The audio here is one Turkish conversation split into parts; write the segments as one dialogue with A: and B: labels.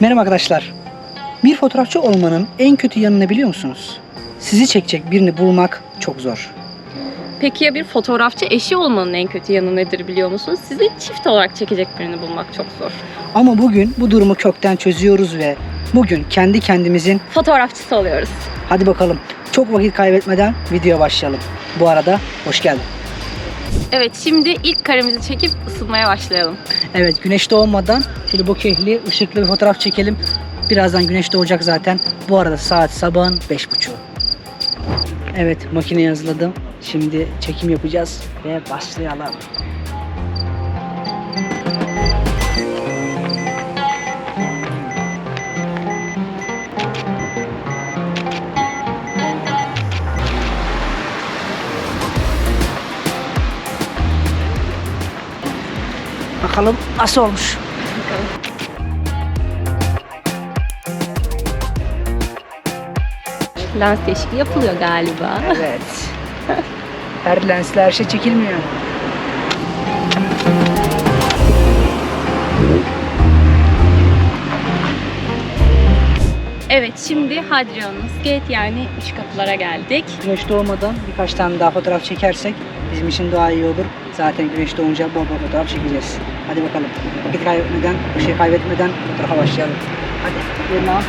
A: Merhaba arkadaşlar. Bir fotoğrafçı olmanın en kötü yanını biliyor musunuz? Sizi çekecek birini bulmak çok zor.
B: Peki ya bir fotoğrafçı eşi olmanın en kötü yanı nedir biliyor musunuz? Sizi çift olarak çekecek birini bulmak çok zor.
A: Ama bugün bu durumu kökten çözüyoruz ve bugün kendi kendimizin
B: Fotoğrafçısı oluyoruz.
A: hadi bakalım çok vakit kaybetmeden videoya başlayalım. Bu arada hoş geldin.
B: Evet şimdi ilk karemizi çekip ısınmaya başlayalım.
A: Evet güneş doğmadan şöyle bokehli ışıklı bir fotoğraf çekelim. Birazdan güneş doğacak zaten. Bu arada saat sabahın beş buçuğu. Evet makineyi hazırladım. Şimdi çekim yapacağız ve başlayalım. Bakalım nasıl olmuş.
B: Lens değişikliği yapılıyor galiba.
A: Evet. Her lensle her şey çekilmiyor.
B: Evet şimdi Hadrianus Gate yani üç kapılara geldik.
A: Güneş doğmadan birkaç tane daha fotoğraf çekersek bizim için daha iyi olur. Zaten güneş doğunca bol bol fotoğraf çekeceğiz. Hadi bakalım. Vakit kaybetmeden, bir şey kaybetmeden fotoğrafa başlayalım. Hadi. Yerine al.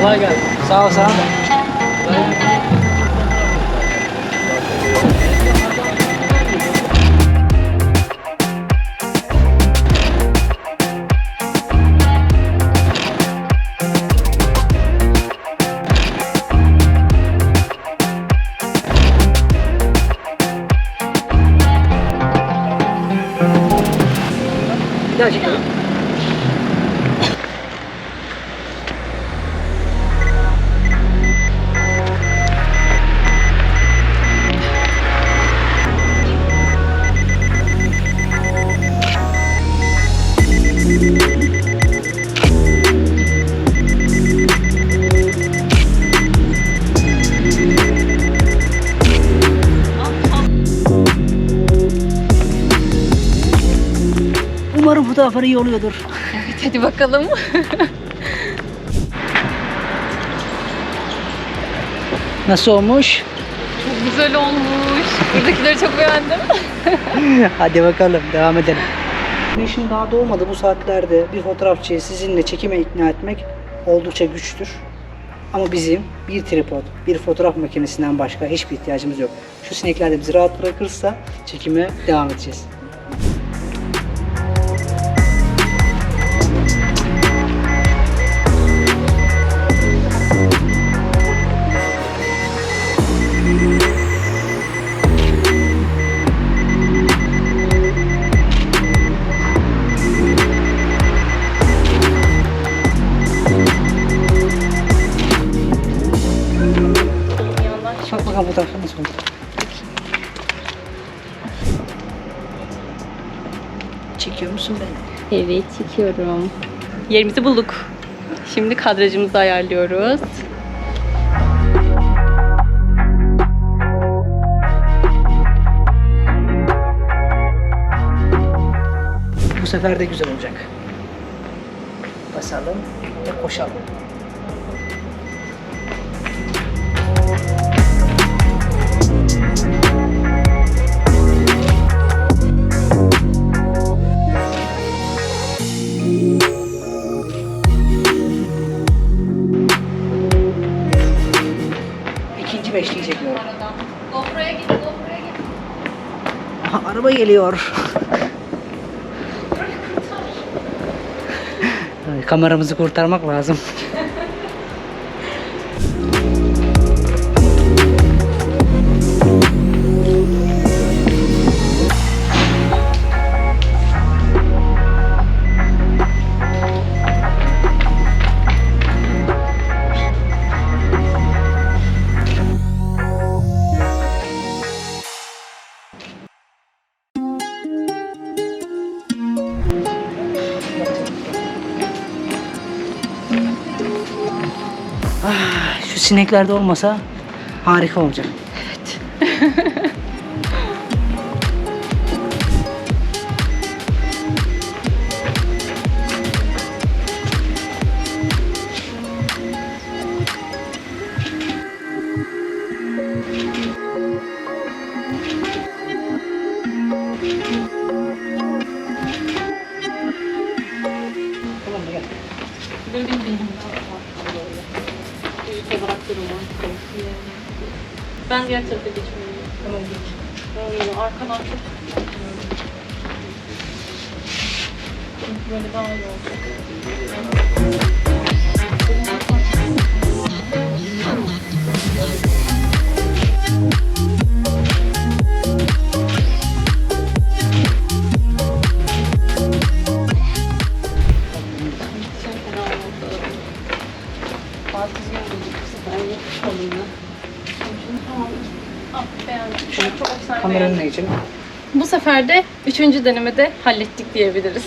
A: Kolay gelsin. Sağ ol sana da. Fotoğrafları iyi oluyordur.
B: Evet hadi bakalım.
A: Nasıl olmuş?
B: Çok güzel olmuş. Buradakileri çok beğendim.
A: Hadi bakalım devam edelim. Güneşin daha doğmadı bu saatlerde bir fotoğrafçıyı sizinle çekime ikna etmek oldukça güçtür. Ama bizim bir tripod, bir fotoğraf makinesinden başka hiçbir ihtiyacımız yok. Şu sinekler de bizi rahat bırakırsa çekime devam edeceğiz.
B: Çekiyorum. Yerimizi bulduk. Şimdi kadrajımızı ayarlıyoruz.
A: Bu sefer de güzel olacak. Basalım ve koşalım. Araba geliyor. Kameramızı kurtarmak lazım. Ah, şu sinekler de olmasa harika olacak. Tamam gel.
B: Ben diğer tarafa geçmeliyim.
A: Tamam geç.
B: Böyle arkadan çok Çünkü böyle daha iyi olacak. Yapış kolunu. Şunu tamam. Ah beğendim. Şunu çok güzel
A: Kameranın
B: beğendim.
A: ne için?
B: Bu sefer de üçüncü denemede hallettik diyebiliriz.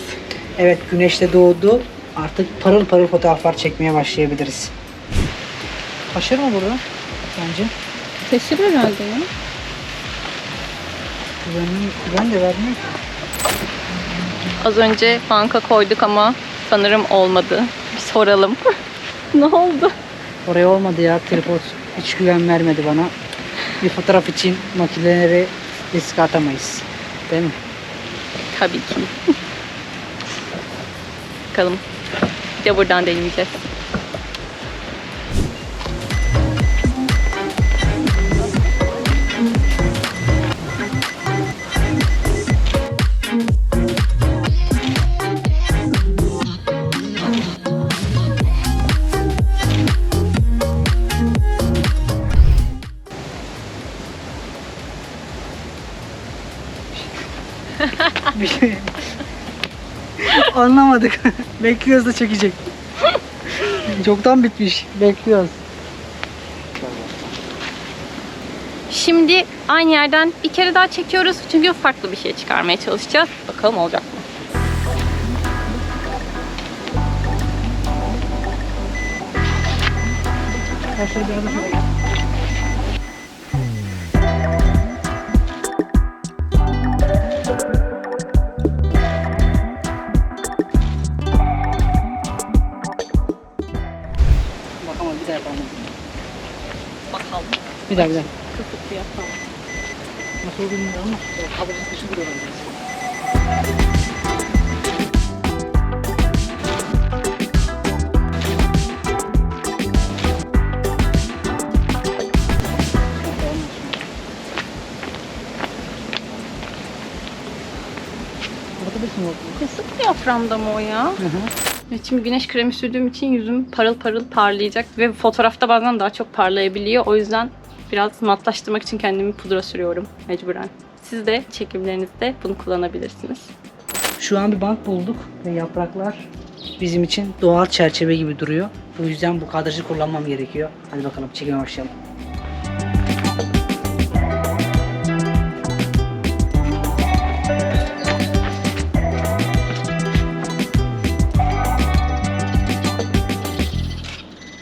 A: Evet güneş de doğdu. Artık parıl parıl fotoğraflar çekmeye başlayabiliriz. Taşır mı burada? Bence.
B: Taşır herhalde ya.
A: Güven, güven de vermiyor.
B: Az önce banka koyduk ama sanırım olmadı. Bir soralım. ne oldu?
A: Oraya olmadı ya tripod. Hiç güven vermedi bana. Bir fotoğraf için makineleri riske atamayız. Değil mi?
B: Tabii ki. Bakalım. Bir de buradan deneyeceğiz.
A: Bir şey. Anlamadık. Bekliyoruz da çekecek. Çoktan bitmiş. Bekliyoruz.
B: Şimdi aynı yerden bir kere daha çekiyoruz. Çünkü farklı bir şey çıkarmaya çalışacağız. Bakalım olacak mı?
A: Ya şöyle biraz Bir yapalım. Nasıl bir öğreneceğiz.
B: Kısık diyaframda mı o ya?
A: Hı hı.
B: Evet, şimdi güneş kremi sürdüğüm için yüzüm parıl parıl parlayacak ve fotoğrafta bazen daha çok parlayabiliyor. O yüzden biraz matlaştırmak için kendimi pudra sürüyorum mecburen. Siz de çekimlerinizde bunu kullanabilirsiniz.
A: Şu an bir bank bulduk ve yapraklar bizim için doğal çerçeve gibi duruyor. Bu yüzden bu kadrajı kullanmam gerekiyor. Hadi bakalım çekime başlayalım.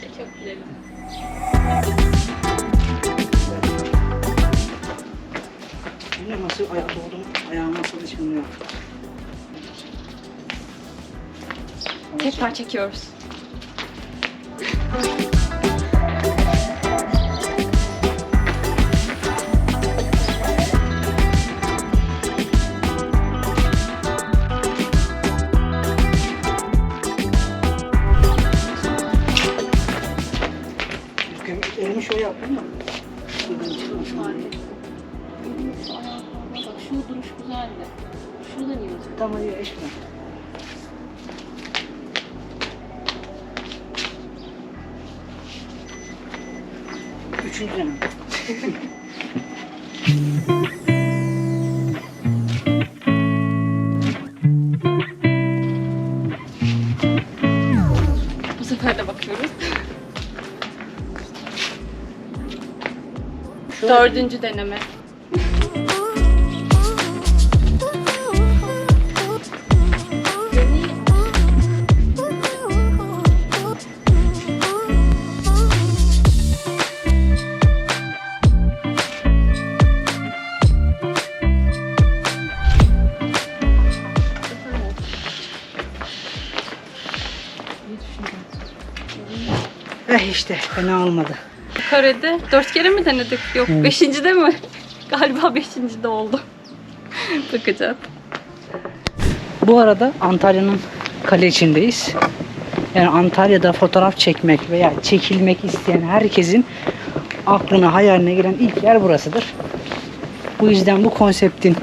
B: Teşekkürler.
A: Bilmiyorum nasıl ayak oldum. Ayağım nasıl hiç bilmiyorum.
B: Tekrar çekiyoruz.
A: Elimi şöyle yaptım da. Elimi
B: Bak şu duruş güzeldi. Şurada niye
A: Tamam iyi eşit. Üçüncü dönem.
B: Bu sefer de bakıyoruz. Dördüncü deneme.
A: İşte fena olmadı.
B: Karede dört kere mi denedik? Yok
A: Evet.
B: beşincide mi? Galiba beşincide oldu. Bakacağız.
A: Bu arada Antalya'nın kale içindeyiz. Yani Antalya'da fotoğraf çekmek veya çekilmek isteyen herkesin aklına hayaline gelen ilk yer burasıdır. Bu yüzden bu konseptin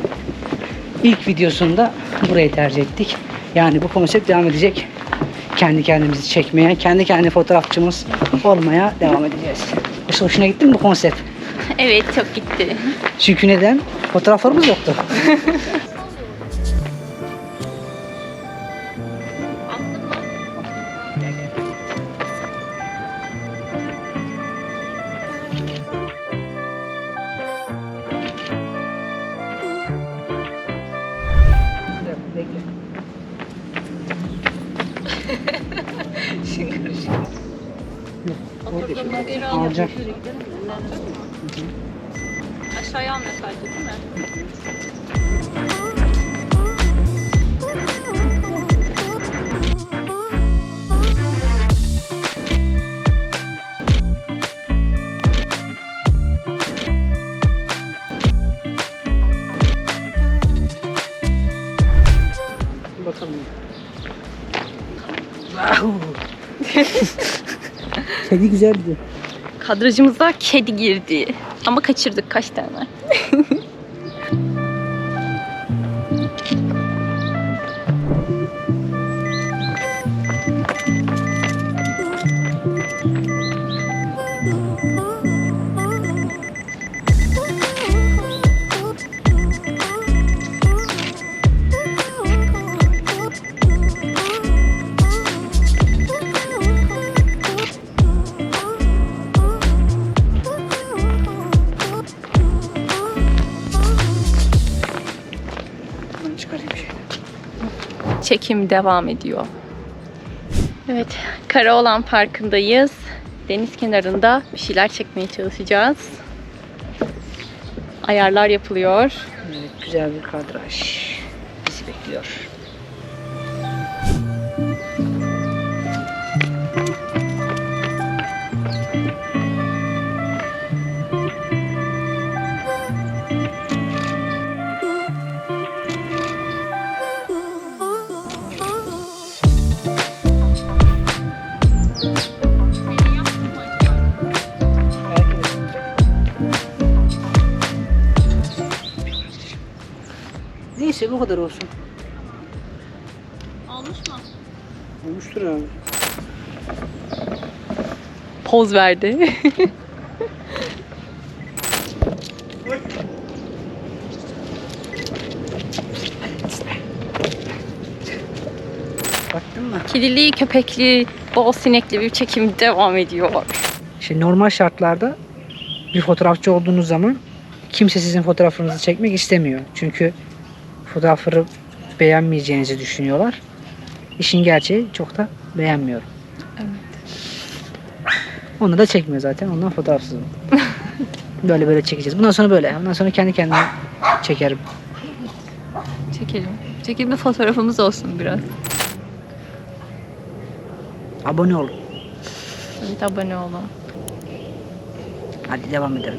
A: ilk videosunda burayı tercih ettik. Yani bu konsept devam edecek. Kendi kendimizi çekmeye, kendi kendi fotoğrafçımız olmaya devam edeceğiz. İşte hoşuna gitti mi bu konsept?
B: Evet çok gitti.
A: Çünkü neden? Fotoğraflarımız yoktu. Alacak.
B: Aşağıya almasaydın değil mi?
A: Bakalım. Wow. Kedi güzeldi.
B: Kadrajımıza kedi girdi. Ama kaçırdık kaç tane. Çekim devam ediyor. Evet, Karaoğlan Parkı'ndayız. Deniz kenarında bir şeyler çekmeye çalışacağız. Ayarlar yapılıyor.
A: Evet, güzel bir kadraj bizi bekliyor. Neyse bu kadar olsun.
B: Olmuş mu?
A: Olmuştur abi.
B: Poz verdi.
A: Baktın mı?
B: Kedili, köpekli, bol sinekli bir çekim devam ediyor.
A: Şimdi normal şartlarda bir fotoğrafçı olduğunuz zaman kimse sizin fotoğrafınızı çekmek istemiyor. Çünkü fotoğrafları beğenmeyeceğinizi düşünüyorlar. İşin gerçeği çok da beğenmiyorum.
B: Evet.
A: Onu da çekmiyor zaten. Ondan fotoğrafsızım. böyle böyle çekeceğiz. Bundan sonra böyle. Bundan sonra kendi kendime çekerim.
B: Çekelim. Çekimli fotoğrafımız olsun biraz.
A: Abone olun.
B: Evet, abone olun.
A: Hadi devam edelim.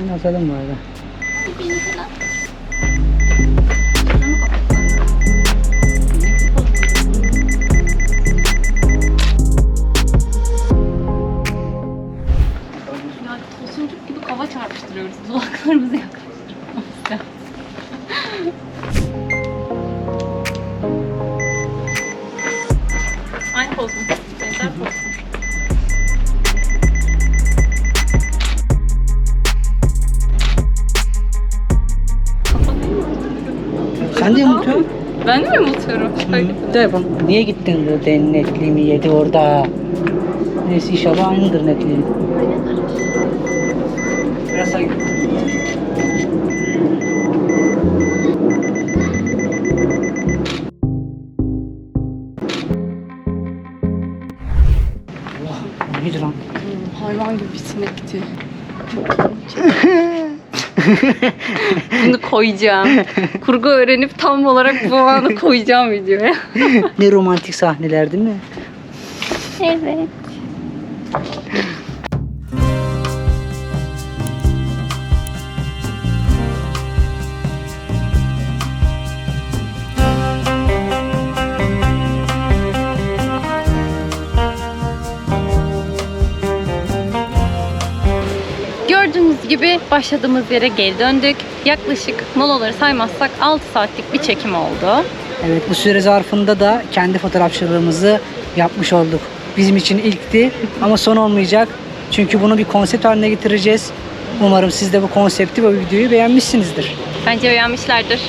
A: Oynatalım bu arada.
B: Gibi kava çarpıştırıyoruz. Dudaklarımızı. Aynı poz?
A: Telefon. Niye gittin bu netliğimi yedi orada? Neyse inşallah aynıdır netliği. Biraz sen Allah, o neydi lan?
B: Hayvan gibi bir sinekti. Bunu koyacağım. Kurgu öğrenip tam olarak bu anı koyacağım videoya.
A: ne romantik sahneler değil mi?
B: Evet. Gibi başladığımız yere geri döndük. Yaklaşık molaları saymazsak 6 saatlik bir çekim oldu.
A: Evet bu süre zarfında da kendi fotoğrafçılığımızı yapmış olduk. Bizim için ilkti ama son olmayacak. Çünkü bunu bir konsept haline getireceğiz. Umarım siz de bu konsepti ve videoyu beğenmişsinizdir.
B: Bence beğenmişlerdir.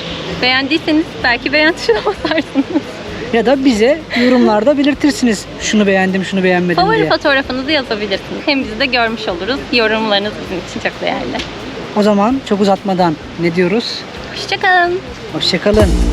B: Beğendiyseniz belki beğen tuşuna basarsınız.
A: Ya da bize yorumlarda belirtirsiniz. Şunu beğendim, şunu beğenmedim
B: Favori
A: diye.
B: fotoğrafınızı yazabilirsiniz. Hem bizi de görmüş oluruz. Yorumlarınız bizim için çok değerli.
A: O zaman çok uzatmadan ne diyoruz?
B: Hoşçakalın.
A: Hoşçakalın.